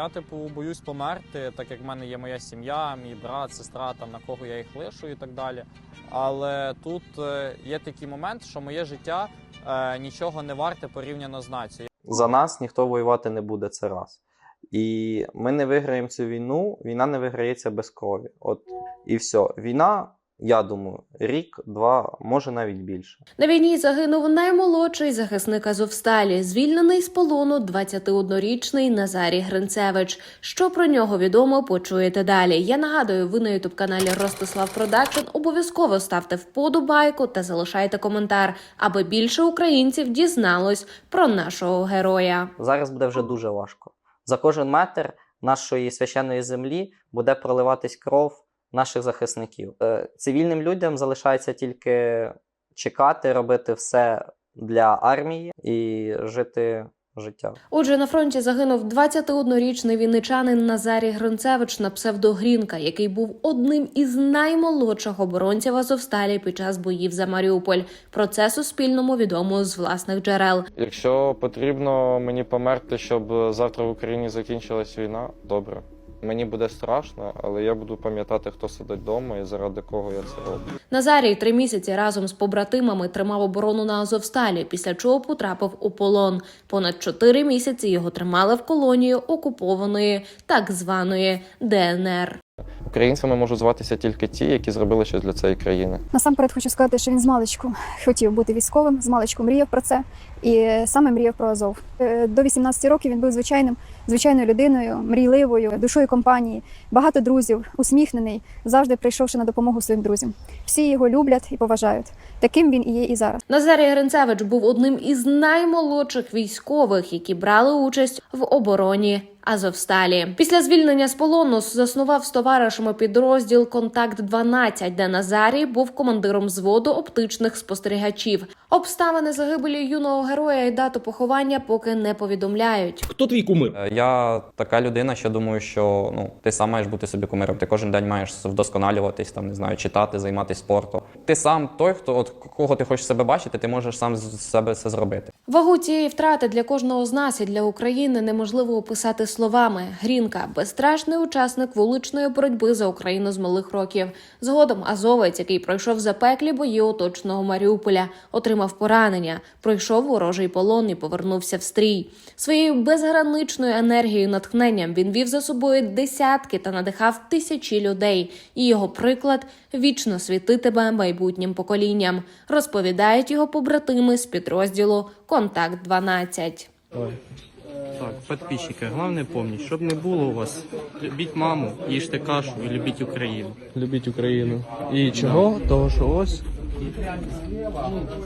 Я типу боюсь померти, так як в мене є моя сім'я, мій брат, сестра, там на кого я їх лишу і так далі. Але тут е, є такий момент, що моє життя е, нічого не варте порівняно з нацією. За нас ніхто воювати не буде це раз. І ми не виграємо цю війну, війна не виграється без крові. От і все. Війна, я думаю, рік, два, може навіть більше. На війні загинув наймолодший захисник Азовсталі, звільнений з полону 21-річний Назарій Гринцевич. Що про нього відомо, почуєте далі. Я нагадую, ви на ютуб каналі Ростислав Продакшн обов'язково ставте вподобайку та залишайте коментар, аби більше українців дізналось про нашого героя. Зараз буде вже дуже важко. За кожен метр нашої священної землі буде проливатись кров наших захисників. Е, Цивільним людям залишається тільки чекати, робити все для армії і жити життя. Отже, на фронті загинув 21-річний вінничанин Назарій Гринцевич на псевдогрінка, який був одним із наймолодших оборонців Азовсталі під час боїв за Маріуполь. Про це Суспільному відомо з власних джерел. Якщо потрібно мені померти, щоб завтра в Україні закінчилась війна, добре. Мені буде страшно, але я буду пам'ятати, хто сидить вдома і заради кого я це роблю. Назарій три місяці разом з побратимами тримав оборону на Азовсталі, після чого потрапив у полон. Понад чотири місяці його тримали в колонії окупованої так званої ДНР. Українцями можуть зватися тільки ті, які зробили щось для цієї країни. Насамперед хочу сказати, що він з маличку хотів бути військовим, з маличку мріяв про це і саме мріяв про Азов. Е, До 18 років він був звичайним, звичайною людиною, мрійливою, душою компанії, багато друзів, усміхнений, завжди прийшовши на допомогу своїм друзям. Всі його люблять і поважають. Таким він і є і зараз. Назарій Гринцевич був одним із наймолодших військових, які брали участь в обороні Азовсталі. Після звільнення з полону заснував з товаришами підрозділ Контакт 12 де Назарій був командиром зводу оптичних спостерігачів. Обставини загибелі юного героя і дату поховання поки не повідомляють. Хто твій кумир? Е, Я така людина, що думаю, що ну ти сам маєш бути собі кумиром. Ти кожен день маєш вдосконалюватись, там не знаю, читати, займатися спортом. Ти сам той, хто от кого ти хочеш себе бачити, ти можеш сам з себе це зробити. Вагу цієї втрати для кожного з нас і для України неможливо описати словами. Грінка безстрашний учасник вуличної боротьби за Україну з малих років. Згодом азовець, який пройшов запеклі бої оточеного Маріуполя, отримав поранення, пройшов ворожий полон і повернувся в стрій. Своєю безграничною енергією і натхненням він вів за собою десятки та надихав тисячі людей. І його приклад вічно світитиме майбутнім поколінням. Розповідають його побратими з підрозділу Контакт 12 Так, подписчики, главное помнить, щоб не було у вас, любіть маму, їжте кашу і любіть Україну. Любіть Україну. І чого? Того, що ось.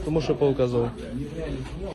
Тому що полк Азов.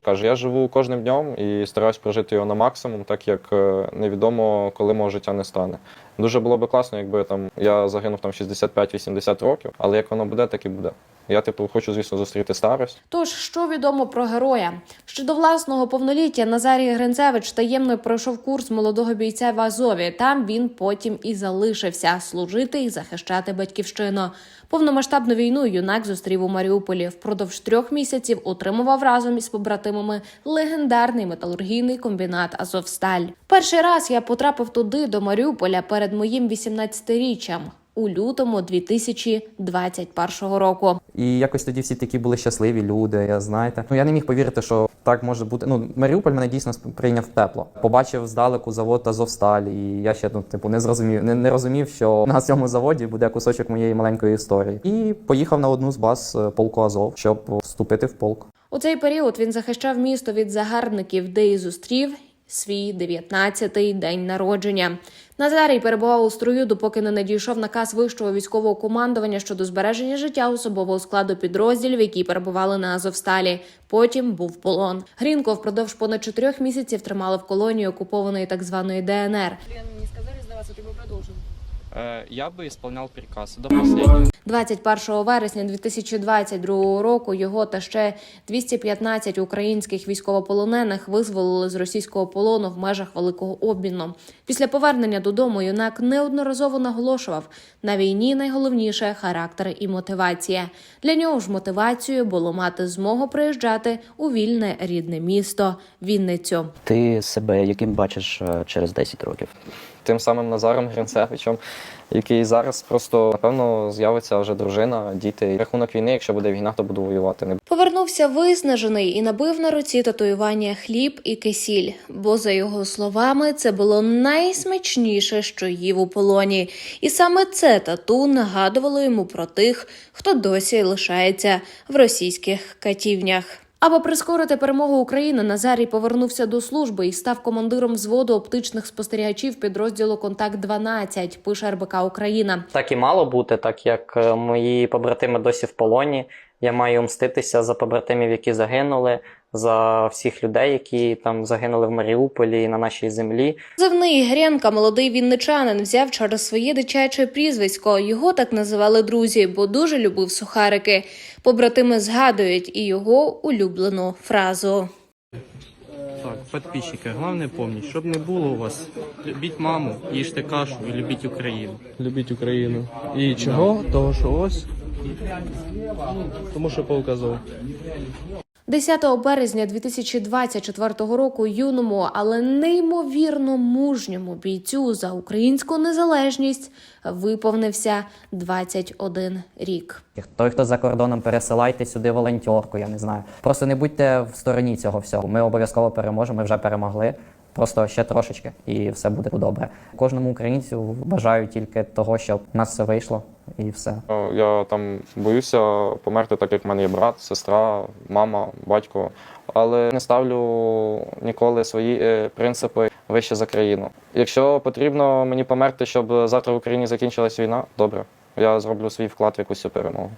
Каже, я живу кожним днем і стараюсь прожити його на максимум, так як е, невідомо, коли мого життя не стане. Дуже було би класно, якби там я загинув там 65-80 років, але як воно буде, так і буде. Я типу хочу, звісно, зустріти старость. Тож, що відомо про героя? Щодо власного повноліття Назарій Гринцевич таємно пройшов курс молодого бійця в Азові. Там він потім і залишився служити і захищати батьківщину. Повномасштабну війну юнак зустрів у Маріуполі. Впродовж трьох місяців утримував разом із побратимами легендарний металургійний комбінат Азовсталь. Перший раз я потрапив туди до Маріуполя перед моїм 18-річчям. У лютому 2021 року І якось тоді всі такі були щасливі люди. Я знаєте. Ну я не міг повірити, що так може бути. Ну Маріуполь мене дійсно прийняв тепло. Побачив здалеку завод Азовсталь, і я ще ну, типу не зрозумів, не, не розумів, що на цьому заводі буде кусочок моєї маленької історії. І поїхав на одну з баз е, полку Азов, щоб вступити в полк. У цей період він захищав місто від загарбників, де і зустрів свій 19-й день народження. Назарій перебував у строю, допоки не надійшов наказ вищого військового командування щодо збереження життя особового складу підрозділів, які перебували на Азовсталі. Потім був полон. Грінко впродовж понад чотирьох місяців тримали в колонії окупованої так званої ДНР. Мені сказали здаватися, ти. Е, Я би ісполняв приказ до останнього. 21 вересня 2022 року його та ще 215 українських військовополонених визволили з російського полону в межах великого обміну. Після повернення додому юнак неодноразово наголошував на війні найголовніше характер і мотивація. Для нього ж мотивацією було мати змогу приїжджати у вільне рідне місто Вінницю. Ти себе яким бачиш е, через 10 років? Тим самим Назаром Гринцевичем, який зараз просто напевно з'явиться вже дружина, діти. Рахунок війни, якщо буде війна, то буду воювати. Не Повернувся виснажений і набив на руці татуювання хліб і кисіль. Бо, за його словами, це було найсмачніше, що їв у полоні. І саме це тату нагадувало йому про тих, хто досі лишається в російських катівнях. Аби прискорити перемогу України, Назарій повернувся до служби і став командиром взводу оптичних спостерігачів підрозділу Контакт 12 пише РБК Україна. Так і мало бути, так як е, мої побратими досі в полоні. Я маю мститися за побратимів, які загинули, за всіх людей, які там загинули в Маріуполі і на нашій землі. Позивний Гренка, молодий вінничанин, взяв через своє дитяче прізвисько. Його так називали друзі, бо дуже любив сухарики. Побратими згадують і його улюблену фразу. Так, підписчики, головне помніть, щоб не було у вас. Любіть маму, їжте кашу і любіть Україну. Любіть Україну. І чого? Того, що ось. Тому що показав. 10 березня 2024 року юному, але неймовірно мужньому бійцю за українську незалежність виповнився 21 рік. Той, хто за кордоном, пересилайте сюди волонтерку, я не знаю. Просто не будьте в стороні цього всього. Ми обов'язково переможемо, ми вже перемогли. Просто ще трошечки, і все буде добре. Кожному українцю бажаю тільки того, щоб у нас все вийшло, і все. Е, Я там боюся померти, так як в мене є брат, сестра, мама, батько. Але не ставлю ніколи свої е, принципи вище за країну. Якщо потрібно мені померти, щоб завтра в Україні закінчилась війна, добре. Я зроблю свій вклад в якусь перемогу.